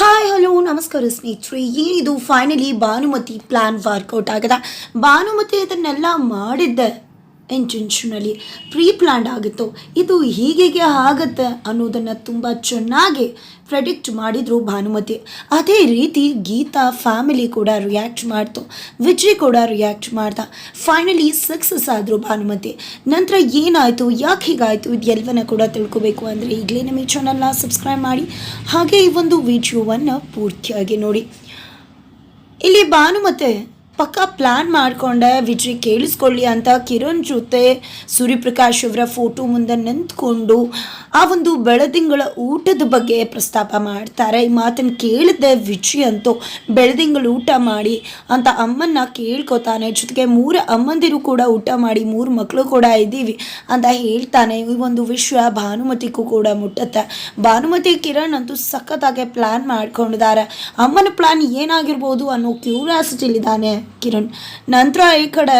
Hi hello ನಮಸ್ಕಾರ ಸ್ನೇಹಿತರೆ. ಏನಿದು? ಫೈನಲಿ ಭಾನುಮತಿ ಪ್ಲ್ಯಾನ್ ವರ್ಕೌಟ್ ಆಗದ. ಭಾನುಮತಿ ಅದನ್ನೆಲ್ಲ ಮಾಡಿದ್ದೆ. ಇಂಟೆನ್ಷನಲಿ ಪ್ರೀ ಪ್ಲ್ಯಾಂಡ್ ಆಗಿತ್ತು. ಇದು ಹೀಗೆ ಆಗುತ್ತೆ ಅನ್ನೋದನ್ನು ತುಂಬ ಚೆನ್ನಾಗಿ ಪ್ರೆಡಿಕ್ಟ್ ಮಾಡಿದರು ಭಾನುಮತಿ. ಅದೇ ರೀತಿ ಗೀತಾ ಫ್ಯಾಮಿಲಿ ಕೂಡ ರಿಯಾಕ್ಟ್ ಮಾಡ್ತು. ವಿಜಯ್ ಕೂಡ ರಿಯಾಕ್ಟ್ ಮಾಡ್ದ. ಫೈನಲಿ ಸಕ್ಸಸ್ ಆದರು ಭಾನುಮತಿ. ನಂತರ ಏನಾಯಿತು? ಯಾಕೆ ಹೀಗಾಯಿತು? ಇದೆಲ್ಲವನ್ನ ಕೂಡ ತಿಳ್ಕೊಬೇಕು ಅಂದರೆ ಈಗಲೇ ನಮ್ಮ ಚಾನಲ್ನ ಸಬ್ಸ್ಕ್ರೈಬ್ ಮಾಡಿ. ಹಾಗೆ ಈ ಒಂದು ವಿಡಿಯೋವನ್ನು ಪೂರ್ತಿಯಾಗಿ ನೋಡಿ. ಇಲ್ಲಿ ಭಾನುಮತಿ ಪಕ್ಕ ಪ್ಲ್ಯಾನ್ ಮಾಡಿಕೊಂಡೆ, ವಿಜಯ್ ಕೇಳಿಸ್ಕೊಳ್ಳಿ ಅಂತ ಕಿರಣ್ ಜೊತೆ ಸೂರ್ಯಪ್ರಕಾಶ್ ಅವರ ಫೋಟೋ ಮುಂದೆ ನಿಂತ್ಕೊಂಡು ಆ ಒಂದು ಬೆಳದಿಂಗಳ ಊಟದ ಬಗ್ಗೆ ಪ್ರಸ್ತಾಪ ಮಾಡ್ತಾರೆ. ಈ ಮಾತನ್ನು ಕೇಳಿದ್ದೆ ವಿಜಯ್ ಅಂತೂ, ಬೆಳದಿಂಗಳ ಊಟ ಮಾಡಿ ಅಂತ ಅಮ್ಮನ್ನ ಕೇಳ್ಕೊತಾನೆ. ಜೊತೆಗೆ ಮೂರು ಅಮ್ಮಂದಿರು ಕೂಡ ಊಟ ಮಾಡಿ, ಮೂರು ಮಕ್ಕಳು ಕೂಡ ಇದ್ದೀವಿ ಅಂತ ಹೇಳ್ತಾನೆ. ಈ ಒಂದು ವಿಶ್ವ ಭಾನುಮತಿಗೂ ಕೂಡ ಮುಟ್ಟುತ್ತೆ. ಭಾನುಮತಿ ಕಿರಣ್ ಅಂತೂ ಸಖತ್ತಾಗೆ ಪ್ಲ್ಯಾನ್ ಮಾಡ್ಕೊಂಡಿದ್ದಾರೆ. ಅಮ್ಮನ ಪ್ಲ್ಯಾನ್ ಏನಾಗಿರ್ಬೋದು ಅನ್ನೋ ಕ್ಯೂರಿಯಾಸಿಟಿಲಿದ್ದಾನೆ ಕಿರಣ್. ನಂತರ ಈ ಕಡೆ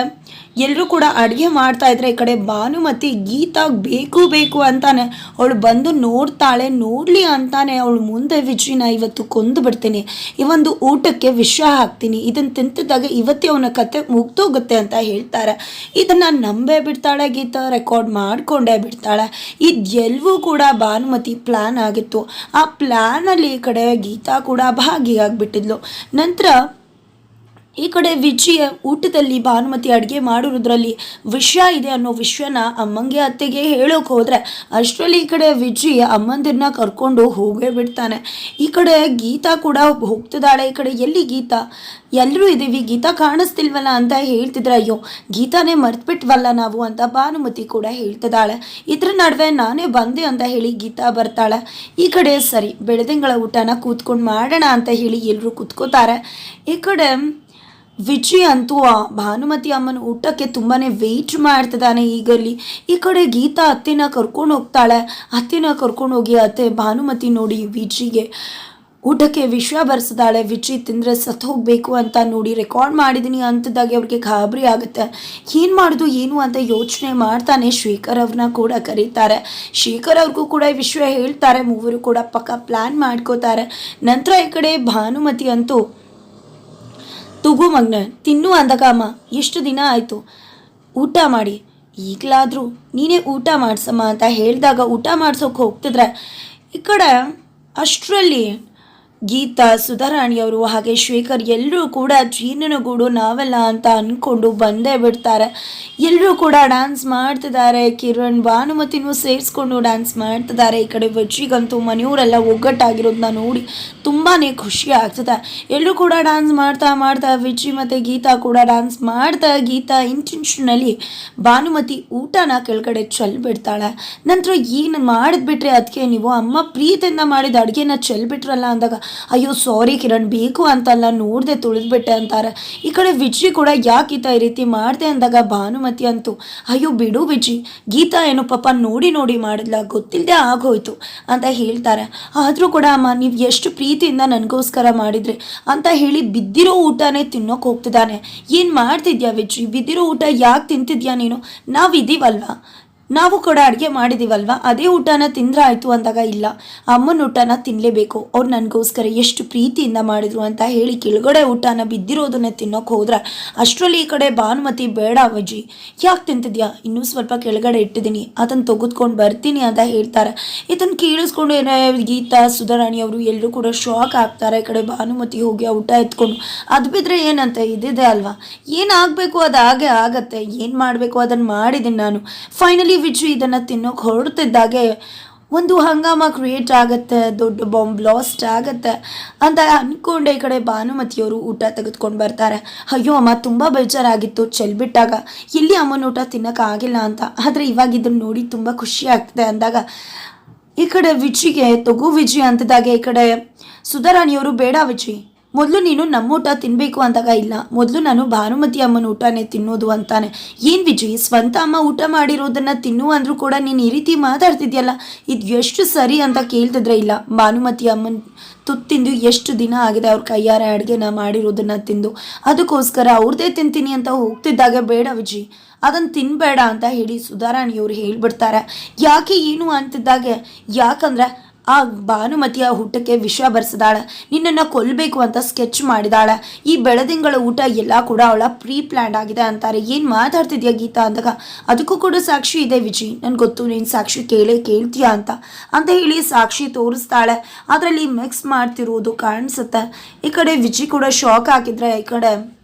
ಎಲ್ಲರೂ ಕೂಡ ಅಡುಗೆ ಮಾಡ್ತಾ ಇದ್ರೆ ಈ ಕಡೆ ಭಾನುಮತಿ ಗೀತಾ ಬೇಕು ಬೇಕು ಅಂತಾನೆ. ಅವಳು ಬಂದು ನೋಡ್ತಾಳೆ, ನೋಡಲಿ ಅಂತಾನೆ. ಅವಳು ಮುಂದೆ ವಿಜಯನ ಇವತ್ತು ಕೊಂದು ಬಿಡ್ತೀನಿ. ಈ ಒಂದು ಊಟಕ್ಕೆ ವಿಷ ಹಾಕ್ತೀನಿ. ಇದನ್ನು ತಿಂತಿದ್ದಾಗ ಇವತ್ತೇ ಅವನ ಕತೆ ಮುಗ್ದೋಗುತ್ತೆ ಅಂತ ಹೇಳ್ತಾರೆ. ಇದನ್ನು ನಂಬೇ ಬಿಡ್ತಾಳೆ ಗೀತಾ, ರೆಕಾರ್ಡ್ ಮಾಡಿಕೊಂಡೇ ಬಿಡ್ತಾಳೆ. ಇದೆಲ್ಲವೂ ಕೂಡ ಭಾನುಮತಿ ಪ್ಲ್ಯಾನ್ ಆಗಿತ್ತು. ಆ ಪ್ಲ್ಯಾನಲ್ಲಿ ಈ ಕಡೆ ಗೀತಾ ಕೂಡ ಭಾಗಿಯಾಗಿಬಿಟ್ಟಿದ್ಲು. ನಂತರ ಈ ಕಡೆ ವಿಜಯ ಊಟದಲ್ಲಿ ಭಾನುಮತಿ ಅಡುಗೆ ಮಾಡಿರೋದ್ರಲ್ಲಿ ವಿಷಯ ಇದೆ ಅನ್ನೋ ವಿಷಯನ ಅಮ್ಮಂಗೆ ಅತ್ತೆಗೆ ಹೇಳೋಕೆ ಹೋದರೆ ಅಷ್ಟರಲ್ಲಿ ಈ ಕಡೆ ವಿಜಯ್ ಅಮ್ಮಂದಿರನ್ನ ಕರ್ಕೊಂಡು ಹೋಗೇ ಬಿಡ್ತಾನೆ. ಈ ಕಡೆ ಗೀತಾ ಕೂಡ ಹೋಗ್ತಿದ್ದಾಳೆ. ಈ ಕಡೆ ಎಲ್ಲಿ ಗೀತಾ? ಎಲ್ಲರೂ ಇದ್ದೀವಿ ಗೀತಾ ಕಾಣಿಸ್ತಿಲ್ವಲ್ಲ ಅಂತ ಹೇಳ್ತಿದ್ರೆ ಅಯ್ಯೋ, ಗೀತಾನೇ ಮರ್ತ್ಬಿಟ್ವಲ್ಲ ನಾವು ಅಂತ ಭಾನುಮತಿ ಕೂಡ ಹೇಳ್ತಿದ್ದಾಳೆ. ಇದ್ರ ನಡುವೆ ನಾನೇ ಬಂದೆ ಅಂತ ಹೇಳಿ ಗೀತಾ ಬರ್ತಾಳೆ. ಈ ಕಡೆ ಸರಿ ಬೆಳೆದಿಂಗಳ ಊಟನ ಕೂತ್ಕೊಂಡು ಮಾಡೋಣ ಅಂತ ಹೇಳಿ ಎಲ್ಲರೂ ಕೂತ್ಕೋತಾರೆ. ಈ ಕಡೆ ವಿಜಯ್ ಅಂತೂ ಭಾನುಮತಿ ಅಮ್ಮನ ಊಟಕ್ಕೆ ತುಂಬಾ ವೆಯ್ಟ್ ಮಾಡ್ತಿದ್ದಾನೆ ಈಗಲ್ಲಿ. ಈ ಕಡೆ ಗೀತಾ ಅತ್ತೆನ ಕರ್ಕೊಂಡು ಹೋಗ್ತಾಳೆ. ಅತ್ತೆನ ಕರ್ಕೊಂಡು ಹೋಗಿ ಅತ್ತೆ ಭಾನುಮತಿ ನೋಡಿ ವಿಜಿಗೆ ಊಟಕ್ಕೆ ವಿಷ ಬರ್ಸಿದಾಳೆ. ವಿಜಿ ತಿಂದರೆ ಸತ್ತು ಹೋಗಬೇಕು ಅಂತ ನೋಡಿ ರೆಕಾರ್ಡ್ ಮಾಡಿದ್ದೀನಿ ಅಂತದಾಗಿ ಅವ್ರಿಗೆ ಗಾಬರಿ ಆಗುತ್ತೆ. ಏನು ಮಾಡೋದು, ಏನು ಅಂತ ಯೋಚನೆ ಮಾಡ್ತಾನೆ ಶೇಖರ್ ಅವ್ರನ್ನ ಕೂಡ ಕರೀತಾರೆ. ಶೇಖರ್ ಅವ್ರಿಗೂ ಕೂಡ ಈ ವಿಷಯ ಹೇಳ್ತಾರೆ. ಮೂವರು ಕೂಡ ಪಕ್ಕ ಪ್ಲ್ಯಾನ್ ಮಾಡ್ಕೋತಾರೆ. ನಂತರ ಈ ಕಡೆ ಭಾನುಮತಿ ಅಂತೂ ತಗೋ ಮಗ್ನ ತಿನ್ನು ಅಂದಕಾಮ ಎಷ್ಟು ದಿನ ಆಯಿತು? ಊಟ ಮಾಡಿ. ಈಗಲಾದರೂ ನೀನೇ ಊಟ ಮಾಡಿಸಮ್ಮ ಅಂತ ಹೇಳಿದಾಗ ಊಟ ಮಾಡ್ಸೋಕೆ ಹೋಗ್ತಿದ್ರೆ ಈ ಕಡೆ ಅಷ್ಟರಲ್ಲಿ ಗೀತಾ ಸುಧಾರಾಣಿಯವರು ಹಾಗೆ ಶೇಖರ್ ಎಲ್ಲರೂ ಕೂಡ ಜೀರ್ಣನಗೂಡು ನಾವೆಲ್ಲ ಅಂತ ಅಂದ್ಕೊಂಡು ಬಂದೇ ಬಿಡ್ತಾರೆ. ಎಲ್ಲರೂ ಕೂಡ ಡ್ಯಾನ್ಸ್ ಮಾಡ್ತಿದ್ದಾರೆ. ಕಿರಣ್, ಭಾನುಮತಿನೂ ಸೇರಿಸ್ಕೊಂಡು ಡ್ಯಾನ್ಸ್ ಮಾಡ್ತಿದ್ದಾರೆ. ಈ ಕಡೆ ವಜ್ಜಿಗಂತೂ ಮನೆಯವರೆಲ್ಲ ಒಗ್ಗಟ್ಟಾಗಿರೋದನ್ನ ನೋಡಿ ತುಂಬಾ ಖುಷಿ ಆಗ್ತದೆ. ಎಲ್ಲರೂ ಕೂಡ ಡ್ಯಾನ್ಸ್ ಮಾಡ್ತಾ ಮಾಡ್ತಾ ವಿಜಿ ಮತ್ತು ಗೀತಾ ಕೂಡ ಡ್ಯಾನ್ಸ್ ಮಾಡ್ತಾ ಗೀತಾ ಇಂಟೆನ್ಷನಲ್ಲಿ ಭಾನುಮತಿ ಊಟನ ಕೆಳಗಡೆ ಚೆಲ್ಬಿಡ್ತಾಳೆ. ನಂತರ ಏನು ಮಾಡಿದ್ಬಿಟ್ರೆ ಅದಕ್ಕೆ ನೀವು ಅಮ್ಮ ಪ್ರೀತಿಯಿಂದ ಮಾಡಿದ ಅಡುಗೆನ ಚೆಲ್ಬಿಟ್ರಲ್ಲ ಅಂದಾಗ ಅಯ್ಯೋ ಸಾರಿ ಕಿರಣ್, ಬೇಕು ಅಂತಲ್ಲ, ನೋಡಿದೆ ತುಳಿದ್ಬಿಟ್ಟೆ ಅಂತಾರೆ. ಈ ಕಡೆ ವಿಜಿ ಕೂಡ ಯಾಕೆ ಈತ ಈ ರೀತಿ ಮಾಡಿದೆ ಅಂದಾಗ ಭಾನುಮತಿ ಅಂತೂ, ಅಯ್ಯೋ, ಬಿಡು ವಿಜಿ, ಗೀತಾ ಏನು ಪಾಪ ನೋಡಿ ನೋಡಿ ಮಾಡಿದ್ಲ ಗೊತ್ತಿಲ್ಲದೆ ಆಗೋಯ್ತು ಅಂತ ಹೇಳ್ತಾರೆ. ಆದರೂ ಕೂಡ, ಅಮ್ಮ, ನೀವು ಎಷ್ಟು ಪ್ರೀತಿಯಿಂದ ನನಗೋಸ್ಕರ ಮಾಡಿದ್ರಿ ಅಂತ ಹೇಳಿ ಬಿದ್ದಿರೋ ಊಟನೇ ತಿನ್ನೋಕೆ ಹೋಗ್ತಿದ್ದಾನೆ. ಏನು ಮಾಡ್ತಿದ್ಯಾ ವಿಜಿ? ಬಿದ್ದಿರೋ ಊಟ ಯಾಕೆ ತಿಂತಿದ್ಯಾ ನೀನು? ನಾವಿದ್ದೀವಲ್ವಾ ನಾವು ಕೂಡ ಅಡುಗೆ ಮಾಡಿದ್ದೀವಲ್ವ ಅದೇ ಊಟನ ತಿಂದ್ರೆ ಆಯಿತು ಅಂದಾಗ ಇಲ್ಲ. ಅಮ್ಮನ ಊಟನ ತಿನ್ನಲೇಬೇಕು ಅವ್ರು ನನಗೋಸ್ಕರ ಎಷ್ಟು ಪ್ರೀತಿಯಿಂದ ಮಾಡಿದ್ರು ಅಂತ ಹೇಳಿ ಕೆಳಗಡೆ ಊಟನ ಬಿದ್ದಿರೋದನ್ನ ತಿನ್ನೋಕೆ ಹೋದ್ರೆ ಅಷ್ಟರಲ್ಲಿ ಈ ಕಡೆ ಭಾನುಮತಿ ಬೇಡ ಅಜ್ಜಿ. ಯಾಕೆ ತಿಂತಿದ್ಯಾ? ಇನ್ನೂ ಸ್ವಲ್ಪ ಕೆಳಗಡೆ ಇಟ್ಟಿದ್ದೀನಿ. ಅದನ್ನು ತೆಗೆದುಕೊಂಡು ಬರ್ತೀನಿ ಅಂತ ಹೇಳ್ತಾರೆ. ಇದನ್ನು ಕೇಳಿಸ್ಕೊಂಡು ಏನೋ ಗೀತಾ, ಸುಧಾರಾಣಿ ಅವರು ಎಲ್ಲರೂ ಕೂಡ ಶಾಕ್ ಆಗ್ತಾರೆ. ಈ ಕಡೆ ಭಾನುಮತಿ ಹೋಗಿ ಆ ಊಟ ಎತ್ಕೊಂಡು. ಅದು ಬಿದ್ದರೆ ಏನಂತ? ಇದಿದೆ ಅಲ್ವಾ? ಏನಾಗಬೇಕು ಅದು ಹಾಗೆ ಆಗತ್ತೆ. ಏನು ಮಾಡಬೇಕು? ಅದನ್ನು ಮಾಡಿದ್ದೀನಿ ನಾನು. ಫೈನಲಿ ವಿಜು ಇದನ್ನು ತಿನ್ನೋಕೆ ಹೊರಡ್ತಿದ್ದಾಗೆ ಒಂದು ಹಂಗಾಮ ಕ್ರಿಯೇಟ್ ಆಗುತ್ತೆ, ದೊಡ್ಡ ಬಾಂಬ್ ಬ್ಲಾಸ್ಟ್ ಆಗುತ್ತೆ ಅಂತ ಅಂದ್ಕೊಂಡೆ ಈ ಕಡೆ ಭಾನುಮತಿಯವರು ಊಟ ತೆಗೆದುಕೊಂಡು ಬರ್ತಾರೆ. ಅಯ್ಯೋ ಅಮ್ಮ, ತುಂಬ ಬೇಜಾರಾಗಿತ್ತು ಚೆಲ್ಬಿಟ್ಟಾಗ ಇಲ್ಲಿ ಅಮ್ಮನ ಊಟ ತಿನ್ನೋಕ್ಕಾಗಿಲ್ಲ ಅಂತ. ಆದರೆ ಇವಾಗ ಇದನ್ನು ನೋಡಿ ತುಂಬ ಖುಷಿ ಆಗ್ತದೆ ಅಂದಾಗ ಈ ಕಡೆ ವಿಜಿಗೆ, ತಗು ವಿಜಿ ಅಂತದಾಗೆ ಈ ಕಡೆ ಸುಧಾರಾಣಿಯವರು, ಬೇಡ ವಿಜಿ. ಮೊದಲು ನೀನು ನಮ್ಮ ಊಟ ತಿನ್ನಬೇಕು ಅಂದಾಗ ಇಲ್ಲ. ಮೊದಲು ನಾನು ಭಾನುಮತಿ ಅಮ್ಮನ ಊಟನೇ ತಿನ್ನೋದು ಅಂತಾನೆ. ಏನು ವಿಜಯ್ ಸ್ವಂತ ಅಮ್ಮ ಊಟ ಮಾಡಿರೋದನ್ನು ತಿನ್ನು ಅಂದರೂ ಕೂಡ ನೀನು ಈ ರೀತಿ ಮಾತಾಡ್ತಿದ್ಯಲ್ಲ? ಇದು ಎಷ್ಟು ಸರಿ ಅಂತ ಕೇಳ್ತಿದ್ರೆ ಇಲ್ಲ. ಭಾನುಮತಿ ಅಮ್ಮನ ತುತ್ತು ತಿಂದು ಎಷ್ಟು ದಿನ ಆಗಿದೆ ಅವ್ರ ಕೈಯಾರೆ ಅಡುಗೆನ ಮಾಡಿರೋದನ್ನು ತಿಂದು. ಅದಕ್ಕೋಸ್ಕರ ಅವ್ರದ್ದೇ ತಿಂತೀನಿ ಅಂತ ಹೋಗ್ತಿದ್ದಾಗ ಬೇಡ ವಿಜಿ. ಅದನ್ನು ತಿನ್ನಬೇಡ ಅಂತ ಹೇಳಿ ಸುಧಾರಾಣಿಯವರು ಹೇಳಿಬಿಡ್ತಾರೆ. ಯಾಕೆ ಏನು ಅಂತಿದ್ದಾಗೆ? ಯಾಕಂದ್ರೆ ಆ ಭಾನುಮತಿಯ ಊಟಕ್ಕೆ ವಿಷ ಬರ್ಸಿದಾಳೆ. ನಿನ್ನನ್ನು ಕೊಲ್ಲಬೇಕು ಅಂತ ಸ್ಕೆಚ್ ಮಾಡಿದಾಳೆ. ಈ ಬೆಳದಿಂಗಳ ಊಟ ಎಲ್ಲ ಕೂಡ ಅವಳ ಪ್ರೀ ಪ್ಲ್ಯಾಂಡ್ ಆಗಿದೆ ಅಂತಾರೆ. ಏನು ಮಾತಾಡ್ತಿದ್ಯಾ ಗೀತಾ ಅಂದಾಗ. ಅದಕ್ಕೂ ಕೂಡ ಸಾಕ್ಷಿ ಇದೆ ವಿಜಿ. ನನ್ಗೆ ಗೊತ್ತು, ನೀನು ಸಾಕ್ಷಿ ಕೇಳೇ ಕೇಳ್ತೀಯಾ ಅಂತ. ಅಂತ ಹೇಳಿ ಸಾಕ್ಷಿ ತೋರಿಸ್ತಾಳೆ. ಅದರಲ್ಲಿ ಮಿಕ್ಸ್ ಮಾಡ್ತಿರುವುದು ಕಾಣಿಸುತ್ತೆ. ಈ ಕಡೆ ವಿಜಿ ಕೂಡ ಶಾಕ್ ಹಾಕಿದ್ರೆ, ಈ ಕಡೆ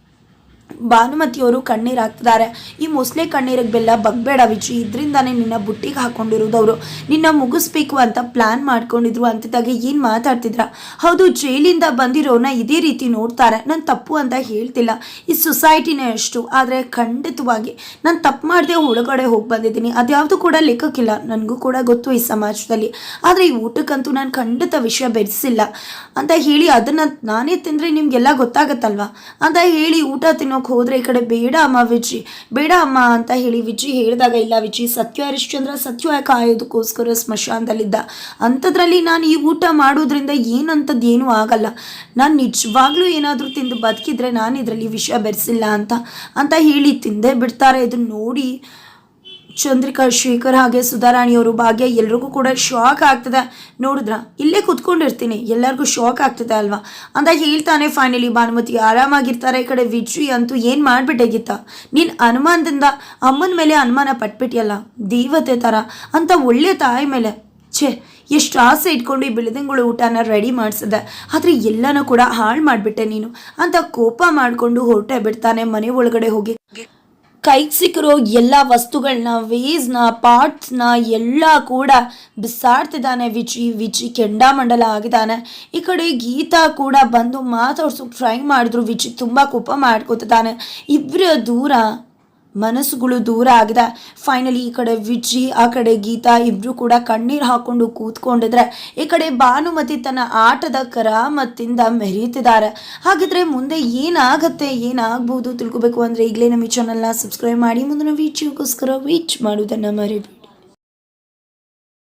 ಭಾನುಮತಿಯವರು ಕಣ್ಣೀರು ಹಾಕ್ತಿದ್ದಾರೆ. ಈ ಮೊಸಳೆ ಕಣ್ಣೀರಿಗೆ ಬೆಲ್ಲ ಬಗ್ಬೇಡ ವಿಜಿ, ಇದರಿಂದಾನೇ ನಿನ್ನ ಬುಟ್ಟಿಗೆ ಹಾಕೊಂಡಿರೋದವರು. ನಿನ್ನ ಮುಗಿಸ್ಬೇಕು ಅಂತ ಪ್ಲಾನ್ ಮಾಡ್ಕೊಂಡಿದ್ರು ಅಂತಿದ್ದಾಗ ಏನು ಮಾತಾಡ್ತಿದ್ರ? ಹೌದು, ಜೈಲಿಂದ ಬಂದಿರೋನ ಇದೇ ರೀತಿ ನೋಡ್ತಾರೆ. ನಾನು ತಪ್ಪು ಅಂತ ಹೇಳ್ತಿಲ್ಲ. ಈ ಸೊಸೈಟಿನೇ ಅಷ್ಟು, ಆದರೆ ಖಂಡಿತವಾಗಿ ನಾನು ತಪ್ಪು ಮಾಡದೆ ಒಳಗಡೆ ಹೋಗಿ ಬಂದಿದ್ದೀನಿ. ಅದ್ಯಾವುದು ಕೂಡ ಲೆಕ್ಕಕ್ಕಿಲ್ಲ. ನನಗೂ ಕೂಡ ಗೊತ್ತು ಈ ಸಮಾಜದಲ್ಲಿ. ಆದರೆ ಈ ಊಟಕ್ಕಂತೂ ನಾನು ಖಂಡಿತ ವಿಷಯ ಬೆರೆಸಿಲ್ಲ. ಅಂತ ಹೇಳಿ ಅದನ್ನು ನಾನೇ ತಿಂದರೆ ನಿಮಗೆಲ್ಲ ಗೊತ್ತಾಗತ್ತಲ್ವಾ? ಅಂತ ಹೇಳಿ ಊಟ ತಿನ್ನೋಕೆ ಹೋದರೆ ಈ ಕಡೆ ಬೇಡ ಅಮ್ಮ ವಿಜಿ, ಬೇಡ ಅಮ್ಮ ಅಂತ ಹೇಳಿ ವಿಜಿ ಹೇಳಿದಾಗ, ಇಲ್ಲ ವಿಜಿ, ಸತ್ಯ ಹರಿಶ್ಚಂದ್ರ ಸತ್ಯ ಕಾಯೋದಕ್ಕೋಸ್ಕರ ಸ್ಮಶಾನದಲ್ಲಿದ್ದ? ಅಂಥದ್ರಲ್ಲಿ ನಾನು ಈ ಊಟ ಮಾಡೋದ್ರಿಂದ ಏನಂಥದ್ದು ಏನೂ ಆಗಲ್ಲ. ನಾನು ನಿಜವಾಗ್ಲೂ ಏನಾದರೂ ತಿಂದು ಬದುಕಿದ್ರೆ ನಾನು ಇದರಲ್ಲಿ ವಿಷಯ ಬೆರೆಸಿಲ್ಲ ಅಂತ ಅಂತ ಹೇಳಿ ತಿಂದೇ ಬಿಡ್ತಾರೆ. ಇದನ್ನು ನೋಡಿ ಚಂದ್ರಿಕಾ ಶೇಖರ್ ಹಾಗೆ ಸುಧಾರಾಣಿಯವರು ಭಾಗ್ಯ ಎಲ್ರಿಗೂ ಕೂಡ ಶಾಕ್ ಆಗ್ತದೆ. ನೋಡಿದ್ರ? ಇಲ್ಲೇ ಕುತ್ಕೊಂಡಿರ್ತೀನಿ. ಎಲ್ಲರಿಗೂ ಶಾಕ್ ಆಗ್ತದೆ ಅಲ್ವಾ? ಅಂತ ಹೇಳ್ತಾನೆ ಫೈನಲಿ ಭಾನುಮತಿ. ಆರಾಮಾಗಿರ್ತಾರೆ ಈ ಕಡೆ ವಿಜಯ್ ಅಂತೂ ಏನು ಮಾಡಿಬಿಟ್ಟೆ ಗೀತಾ? ನೀನು ಅನುಮಾನದಿಂದ ಅಮ್ಮನ ಮೇಲೆ ಅನುಮಾನ ಪಟ್ಬಿಟ್ಟಿಯಲ್ಲ ದೇವತೆ ಥರ ಅಂತ ಒಳ್ಳೆ ತಾಯಿ ಮೇಲೆ. ಛೇ, ಎಷ್ಟು ಆಸೆ ಇಟ್ಕೊಂಡು ಈ ಬೆಳೆದಂಗಳು ಊಟನ ರೆಡಿ ಮಾಡಿಸಿದೆ. ಆದರೆ ಎಲ್ಲನೂ ಕೂಡ ಹಾಳು ಮಾಡಿಬಿಟ್ಟೆ ನೀನು. ಅಂತ ಕೋಪ ಮಾಡಿಕೊಂಡು ಹೊರಟೆ ಬಿಡ್ತಾನೆ ಮನೆ ಒಳಗಡೆ ಹೋಗಿ. ಕೈಗೆ ಸಿಕ್ಕಿರೋ ಎಲ್ಲ ವಸ್ತುಗಳನ್ನ ವೇಸ್ನ ಪಾರ್ಟ್ಸ್ನ ಎಲ್ಲ ಕೂಡ ಬಿಸಾಡ್ತಿದ್ದಾನೆ. ವಿಚಿ ವಿಚಿ ಕೆಂಡಾಮಂಡಲ ಆಗಿದ್ದಾನೆ. ಈ ಕಡೆ ಗೀತಾ ಕೂಡ ಬಂದು ಮಾತಾಡ್ಸೋಕೆ ಟ್ರೈ ಮಾಡಿದ್ರು. ವಿಚಿ ತುಂಬ ಕೋಪ ಮಾಡ್ಕೋತಿದ್ದಾನೆ. ಇಬ್ಬರ ದೂರ ಮನಸ್ಸುಗಳು ದೂರ ಆಗಿದೆ. ಫೈನಲಿ ಈ ಕಡೆ ವಿಜಿ, ಆ ಕಡೆ ಗೀತಾ ಇಬ್ರು ಕೂಡ ಕಣ್ಣೀರು ಹಾಕೊಂಡು ಕೂತ್ಕೊಂಡಿದ್ರೆ ಈ ಕಡೆ ಭಾನುಮತಿ ತನ್ನ ಆಟದ ಕರಾಮತ್ತಿಂದ ಮೆರೀತಿದ್ದಾರೆ. ಹಾಗಿದ್ರೆ ಮುಂದೆ ಏನಾಗತ್ತೆ, ಏನಾಗ್ಬೋದು ತಿಳ್ಕೊಬೇಕು ಅಂದರೆ ಈಗಲೇ ನಮ್ಮ ಈ ಚಾನಲ್ನ ಸಬ್ಸ್ಕ್ರೈಬ್ ಮಾಡಿ. ಮುಂದಿನ ವೀಚಿಗೋಸ್ಕರ ವೀಚ್ ಮಾಡುವುದನ್ನು ಮರಿಬೇಡಿ.